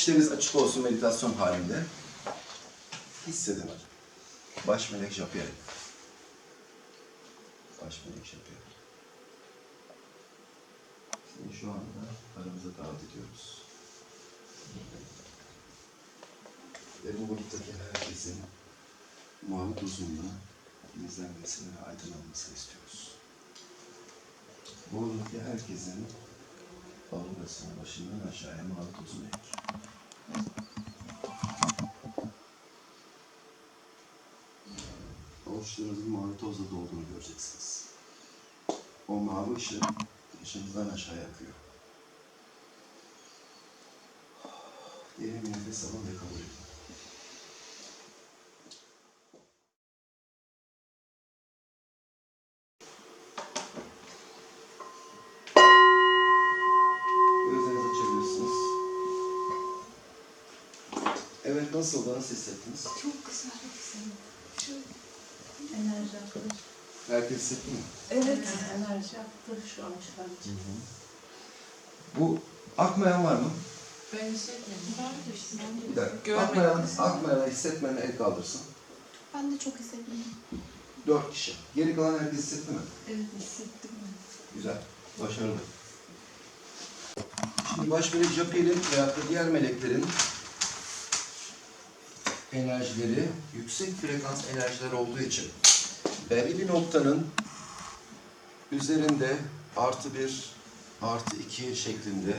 işleriniz açık olsun meditasyon halinde. Hissedin hadi. Baş melek Japyer. Baş melek Japyer. Seni şu anda aramıza davet ediyoruz. Ve bu gruptaki herkesin Muhammed Uzun'la izlenmesini ve aydınlanmasını istiyoruz. Bu gruptaki herkesin aurasını başından aşağıya Muhammed Uzun ek. Avuçlarınızın mavi tozla dolduğunu göreceksiniz. O mavi ışık başınızdan aşağıya akıyor. Derin nefes alın ve kabul edin. Evet, nasıl? Hissettiniz? Çok güzel. Şu enerji yaptı. Herkes hissetti mi? Evet. Enerji yaptı şu an şu an. Bu akmayan var mı? Ben hissetmedim. Vardı işte. Ben de Bir dakika. Görmedim. Akmayan, akmayan hissetmeyen el kaldırsın. Ben de çok hissetmedim. Dört kişi. Geri kalan herkes hissetti mi? Evet hissettim ben. Güzel. Başarılı. Şimdi baş melek Japier'in veyahut da diğer meleklerin enerjileri yüksek frekans enerjiler olduğu için belli bir noktanın üzerinde artı bir, artı iki şeklinde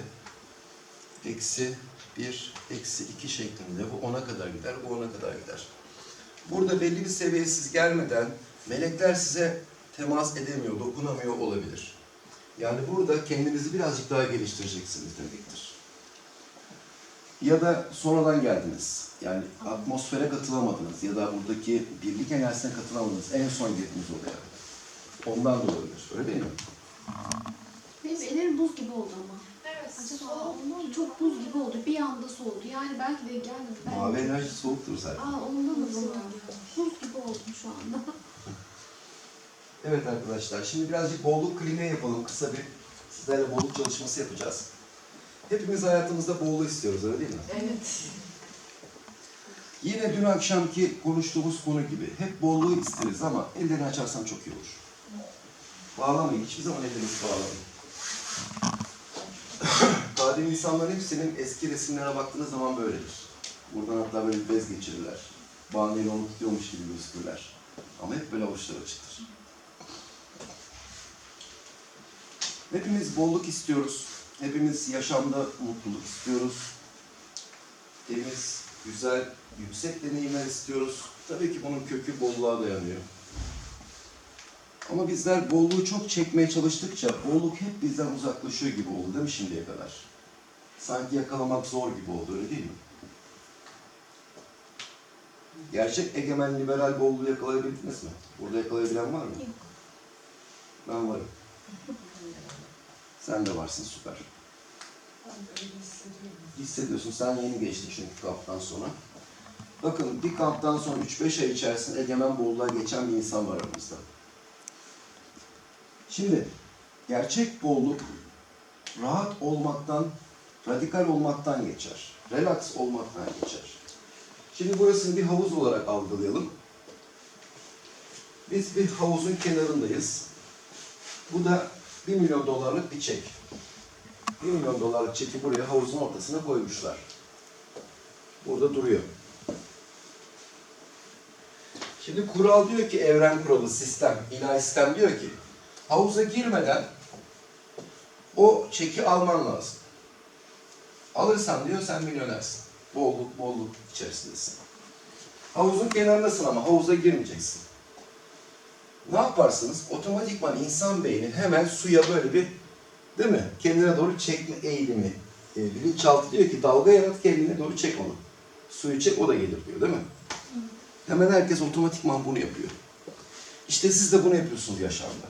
eksi bir, eksi iki şeklinde bu ona kadar gider, bu ona kadar gider. Burada belli bir seviyeye siz gelmeden melekler size temas edemiyor, dokunamıyor olabilir. Yani burada kendinizi birazcık daha geliştireceksiniz demektir. Ya da sonradan geldiniz. Yani atmosfere katılamadınız ya da buradaki birlik enerjisine katılamadınız. En son girdiniz oraya. Ondan da olabilir. Öyle değil mi? Benim ellerim buz gibi oldu ama. Evet. Acaba ondan? Çok buz gibi oldu. Bir anda soğudu. Yani belki de gelmedi. Belki... Mavi enerji soğuktur zaten. Aa ondan mı zaman? Buz gibi oldum şu anda. Evet arkadaşlar, şimdi birazcık bolluk kliniği yapalım. Kısa bir sizlerle bolluk çalışması yapacağız. Hepimiz hayatımızda bolluğu istiyoruz, öyle değil mi? Evet. Yine dün akşamki konuştuğumuz konu gibi hep bolluğu isteriz ama ellerini açarsan çok iyi olur. Bağlamayın, hiçbir zaman ellerinizi bağlamayın. Kadim insanların hepsinin eski resimlerine baktığınız zaman böyledir. Buradan hatta böyle bir bez geçirirler. Bahaneyle onu tutuyormuş gibi gözükürler. Ama hep böyle avuçları açıktır. Hepimiz bolluk istiyoruz. Hepimiz yaşamda mutluluk istiyoruz. Temiz, güzel, yüksek deneyimler istiyoruz. Tabii ki bunun kökü bolluğa dayanıyor. Ama bizler bolluğu çok çekmeye çalıştıkça bolluk hep bizden uzaklaşıyor gibi oldu değil mi şimdiye kadar? Sanki yakalamak zor gibi oldu öyle değil mi? Gerçek egemen liberal bolluğu yakalayabildiniz mi? Burada yakalayabilen var mı? Yok. Ben varım. Sen de varsın süper. Hissediyorsun. Sen yeni geçtin çünkü kamptan sonra. Bakın bir kamptan sonra 3-5 ay içerisinde egemen bolluğa geçen bir insan var aramızda. Şimdi gerçek bolluk rahat olmaktan, radikal olmaktan geçer. Relax olmaktan geçer. Şimdi burasını bir havuz olarak algılayalım. Biz bir havuzun kenarındayız. Bu da 1 milyon dolarlık bir çek. 1 milyon dolarlık çeki buraya havuzun ortasına koymuşlar. Burada duruyor. Şimdi kural diyor ki evren kuralı, sistem, ilahi sistem diyor ki havuza girmeden o çeki alman lazım. Alırsan diyor sen milyonersin. Bolluk bolluk içerisindesin. Havuzun kenarındasın ama havuza girmeyeceksin. Ne yaparsınız? Otomatikman insan beyni hemen suya böyle bir Değil mi? Kendine doğru çekme eğilimi. E, bilinçaltı diyor ki dalga yarat kendine doğru çek onu. Suyu çek o da gelir diyor değil mi? Hemen herkes otomatikman bunu yapıyor. İşte siz de bunu yapıyorsunuz yaşamda.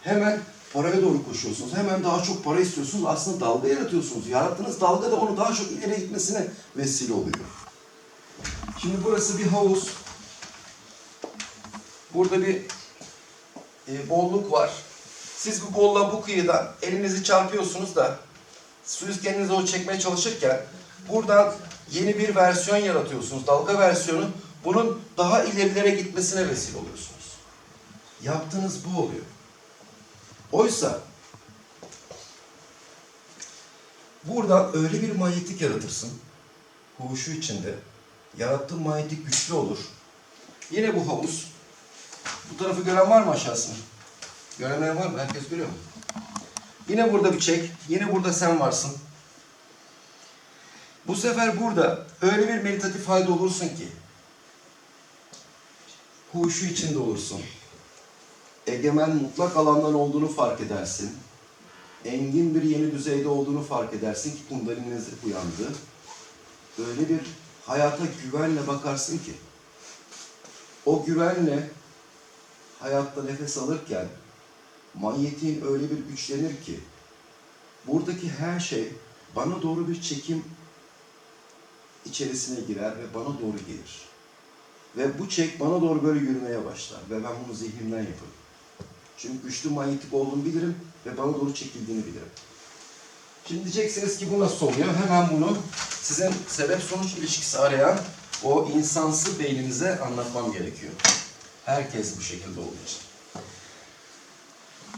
Hemen paraya doğru koşuyorsunuz. Hemen daha çok para istiyorsunuz. Aslında dalga yaratıyorsunuz. Yarattığınız dalga da onu daha çok ileri gitmesine vesile oluyor. Şimdi burası bir havuz. Burada bir e, bolluk var. Siz bu bolla bu kıyıdan elinizi çarpıyorsunuz da kendinize doğru çekmeye çalışırken Buradan yeni bir versiyon yaratıyorsunuz. Dalga versiyonu. Bunun daha ilerilere gitmesine vesile oluyorsunuz. Yaptığınız bu oluyor. Oysa buradan öyle bir manyetik yaratırsın. Huşu içinde. Yarattığın manyetik güçlü olur. Yine bu havuz. Bu tarafı gören var mı aşağısını? Göremeyen var mı? Herkes görüyor mu? Yine burada bir çek. Yine burada sen varsın. Bu sefer burada öyle bir meditatif halde olursun ki huşu içinde olursun. Egemen mutlak alandan olduğunu fark edersin. Engin bir yeni düzeyde olduğunu fark edersin ki kundaliniz uyandı. Öyle bir hayata güvenle bakarsın ki o güvenle hayatta nefes alırken manyetiğin öyle bir güçlenir ki buradaki her şey bana doğru bir çekim içerisine girer ve bana doğru gelir. Ve bu çek bana doğru böyle yürümeye başlar ve ben bunu zihnimden yaparım. Çünkü güçlü manyetik olduğunu bilirim ve bana doğru çekildiğini bilirim. Şimdi diyeceksiniz ki bu nasıl oluyor? Hemen bunu sizin sebep sonuç ilişkisi arayan o insansı beyninize anlatmam gerekiyor. Herkes bu şekilde olduğu için.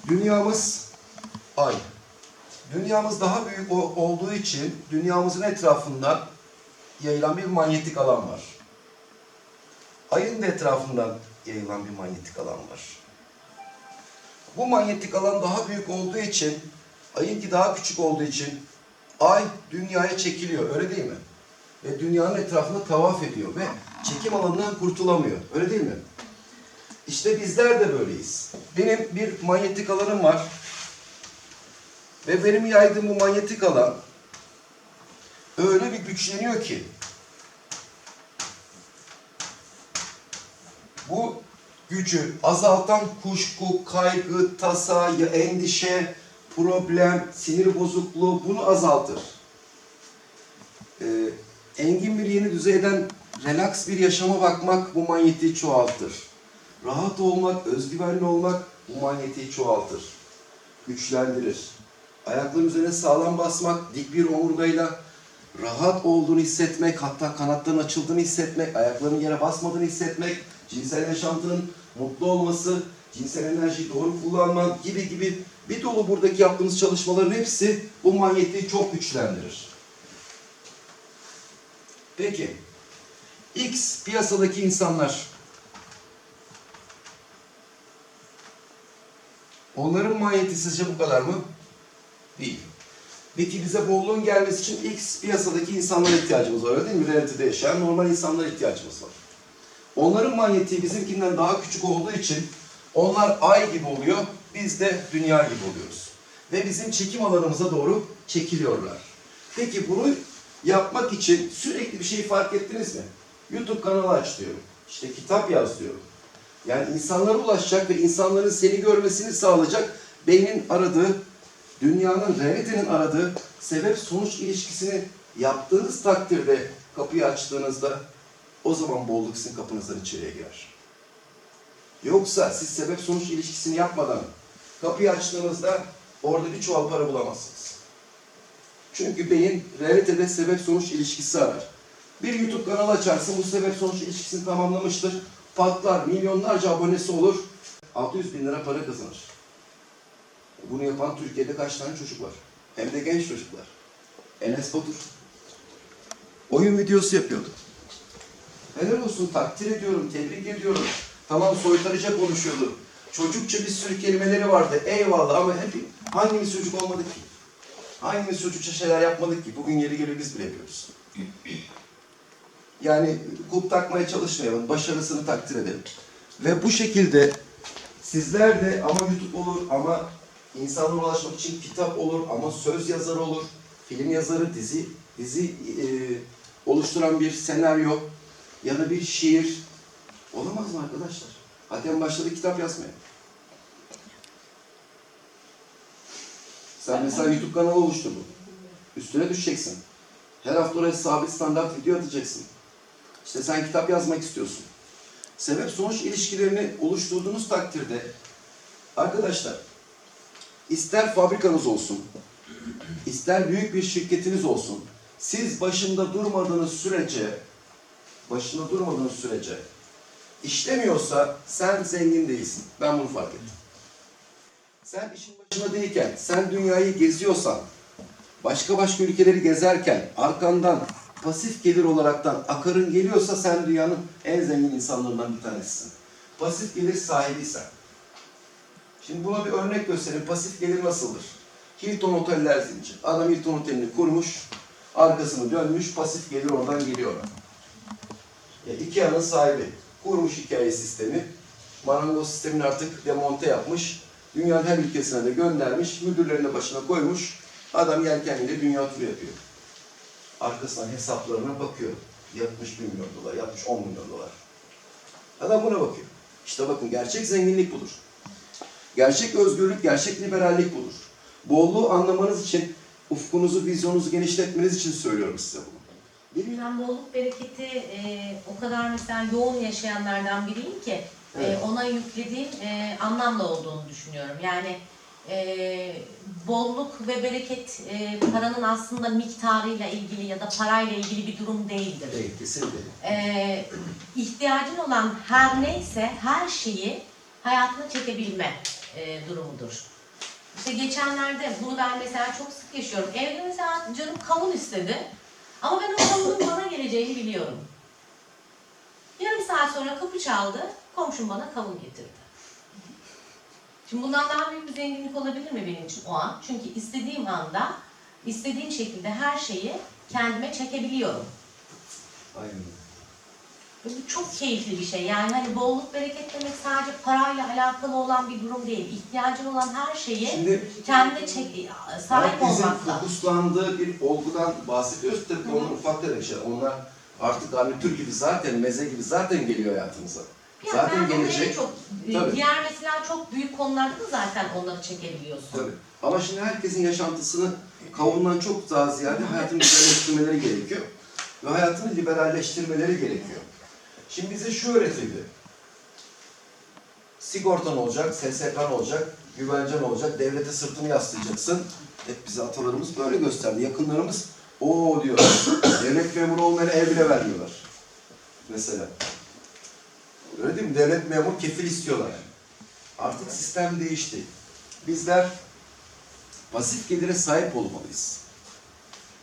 Dünyamız ay. Dünyamız daha büyük olduğu için dünyamızın etrafında yayılan bir manyetik alan var. Ayın da etrafından yayılan bir manyetik alan var. Bu manyetik alan daha büyük olduğu için, ayınki daha küçük olduğu için ay dünyaya çekiliyor, öyle değil mi? Ve dünyanın etrafında tavaf ediyor ve çekim alanından kurtulamıyor, öyle değil mi? İşte bizler de böyleyiz. Benim bir manyetik alanım var. Ve benim yaydığım bu manyetik alan öyle bir güçleniyor ki bu gücü azaltan kuşku, kaygı, tasa, endişe, problem, sinir bozukluğu bunu azaltır. Ee, engin bir yeni düzeyden relax bir yaşama bakmak bu manyetiği çoğaltır. Rahat olmak, özgüvenli olmak bu manyetiği çoğaltır. Güçlendirir. Ayakların üzerine sağlam basmak, dik bir omurgayla rahat olduğunu hissetmek, hatta kanatların açıldığını hissetmek, ayaklarının yere basmadığını hissetmek, cinsel yaşantının mutlu olması, cinsel enerjiyi doğru kullanmak gibi gibi bir dolu buradaki yaptığımız çalışmaların hepsi bu manyetiği çok güçlendirir. Peki, X piyasadaki insanlar onların manyeti sizce bu kadar mı? Değil. Peki bize bolluğun gelmesi için X piyasadaki insanlara ihtiyacımız var öyle değil mi? Realitede yaşayan normal insanlara ihtiyacımız var. Onların manyetiği bizimkinden daha küçük olduğu için onlar ay gibi oluyor, biz de dünya gibi oluyoruz. Ve bizim çekim alanımıza doğru çekiliyorlar. Peki bunu yapmak için sürekli bir şey fark ettiniz mi? YouTube kanalı aç diyorum. İşte kitap yaz diyorum. Yani insanlara ulaşacak ve insanların seni görmesini sağlayacak beynin aradığı, dünyanın, realitenin aradığı sebep sonuç ilişkisini yaptığınız takdirde kapıyı açtığınızda o zaman bolluk sizin kapınızdan içeriye girer. Yoksa siz sebep sonuç ilişkisini yapmadan kapıyı açtığınızda orada bir çuval para bulamazsınız. Çünkü beyin realitede sebep sonuç ilişkisi arar. Bir YouTube kanalı açarsın bu sebep sonuç ilişkisini tamamlamıştır. Patlar, milyonlarca abonesi olur. 600 bin lira para kazanır. Bunu yapan Türkiye'de kaç tane çocuk var? Hem de genç çocuklar. Enes Batur. Oyun videosu yapıyordu. Helal olsun, takdir ediyorum, tebrik ediyorum. Tamam soytarıca konuşuyordu. Çocukça bir sürü kelimeleri vardı. Eyvallah ama hep hangimiz çocuk olmadık ki? Hangimiz çocukça şeyler yapmadık ki? Bugün yeri geliyor biz bile yapıyoruz. Yani kulp takmaya çalışmayalım, başarısını takdir edelim. Ve bu şekilde sizler de ama YouTube olur ama insanlara ulaşmak için kitap olur ama söz yazarı olur, film yazarı, dizi dizi e, oluşturan bir senaryo ya da bir şiir olamaz mı arkadaşlar? Hatem başladı kitap yazmaya. Sen mesela YouTube kanalı oluşturdun. Üstüne düşeceksin. Her hafta oraya sabit standart video atacaksın. İşte sen kitap yazmak istiyorsun. Sebep sonuç ilişkilerini oluşturduğunuz takdirde arkadaşlar ister fabrikanız olsun, ister büyük bir şirketiniz olsun, Siz başında durmadığınız sürece, başında durmadığınız sürece işlemiyorsa sen zengin değilsin. Ben bunu fark ettim. Sen işin başında değilken, sen dünyayı geziyorsan, başka başka ülkeleri gezerken arkandan pasif gelir olaraktan akarın geliyorsa sen dünyanın en zengin insanlarından bir tanesisin. Pasif gelir sahibiysen. Şimdi buna bir örnek göstereyim. Pasif gelir nasıldır? Hilton Oteller zincir. Adam Hilton Oteli'ni kurmuş, arkasını dönmüş, pasif gelir oradan geliyor. Ya Ikea'nın sahibi. Kurmuş hikaye sistemi. Marangoz sistemini artık demonte yapmış. Dünyanın her ülkesine de göndermiş. Müdürlerine başına koymuş. Adam yelkenliyle dünya turu yapıyor. Arkasından hesaplarına bakıyor. Yatmış 1 milyon dolar, yatmış 10 milyon dolar. Adam buna bakıyor. İşte bakın gerçek zenginlik budur. Gerçek özgürlük, gerçek liberallik budur. Bolluğu anlamanız için, ufkunuzu, vizyonunuzu genişletmeniz için söylüyorum size bunu. Bir Ben bolluk bereketi e, o kadar mesela yoğun yaşayanlardan biriyim ki Evet. e, ona yüklediğim e, anlamla olduğunu düşünüyorum. Yani e, bolluk ve bereket e, paranın aslında miktarıyla ilgili ya da parayla ilgili bir durum değildir. değil, kesinlikle. e, ihtiyacın olan her neyse her şeyi hayatına çekebilme e, durumudur. İşte geçenlerde bunu ben mesela çok sık yaşıyorum. Evde mesela canım kavun istedi. Ama ben o kavunun bana geleceğini biliyorum. Yarım saat sonra kapı çaldı. Komşum bana kavun getirdi. Şimdi bundan daha büyük bir zenginlik olabilir mi benim için o an? Çünkü istediğim anda, istediğim şekilde her şeyi kendime çekebiliyorum. Aynen. Bu çok keyifli bir şey. Yani hani bolluk bereket demek sadece parayla alakalı olan bir durum değil. İhtiyacın olan her şeyi Şimdi kendine çek, sahip herkesin olmakla. fokuslandığı bir olgudan bahsediyoruz. Tabii onlar ufak tefek şeyler. Onlar artık garnitür gibi zaten, meze gibi zaten geliyor hayatımıza. Yani zaten ben gelecek. çok, Tabii. diğer mesela çok büyük konularda da zaten onları çekebiliyorsun. Tabii. Ama şimdi herkesin yaşantısını kavundan çok daha ziyade hayatını liberalleştirmeleri gerekiyor. Ve hayatını liberalleştirmeleri gerekiyor. Şimdi bize şu öğretildi. Sigortan olacak, SSK'n olacak, güvencen olacak, devlete sırtını yaslayacaksın. Hep bize atalarımız böyle gösterdi. Yakınlarımız o diyor. Devlet memuru olmayana ev bile vermiyorlar. Mesela. Öyle değil mi? Devlet memuru kefil istiyorlar. Artık sistem değişti. Bizler pasif gelire sahip olmalıyız.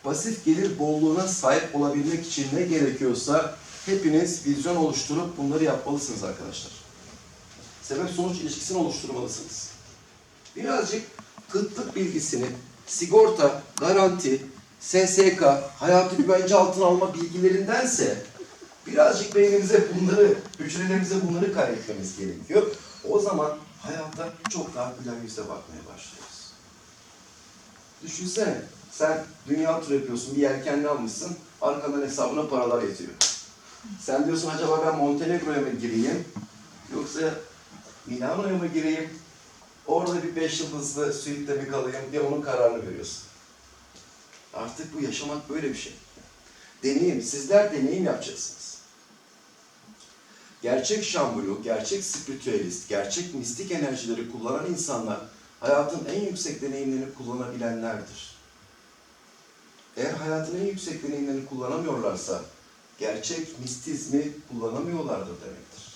Pasif gelir bolluğuna sahip olabilmek için ne gerekiyorsa hepiniz vizyon oluşturup bunları yapmalısınız arkadaşlar. Sebep sonuç ilişkisini oluşturmalısınız. Birazcık kıtlık bilgisini, sigorta, garanti, SSK, hayatı güvence altına alma bilgilerindense birazcık beynimize bunları, hücrelerimize bunları kaydetmemiz gerekiyor. O zaman hayata çok daha gülen yüzle bakmaya başlıyoruz. Düşünsene, sen dünya turu yapıyorsun, bir yelkenli almışsın, arkandan hesabına paralar yatıyor. Sen diyorsun acaba ben Montenegro'ya mı gireyim, yoksa Milano'ya mı gireyim, orada bir beş yıldızlı suite'de mi kalayım diye onun kararını veriyorsun. Artık bu yaşamak böyle bir şey. Deneyim, sizler deneyim yapacaksınız. Gerçek şambulu, gerçek spiritüelist, gerçek mistik enerjileri kullanan insanlar hayatın en yüksek deneyimlerini kullanabilenlerdir. Eğer hayatın en yüksek deneyimlerini kullanamıyorlarsa gerçek mistizmi kullanamıyorlardır demektir.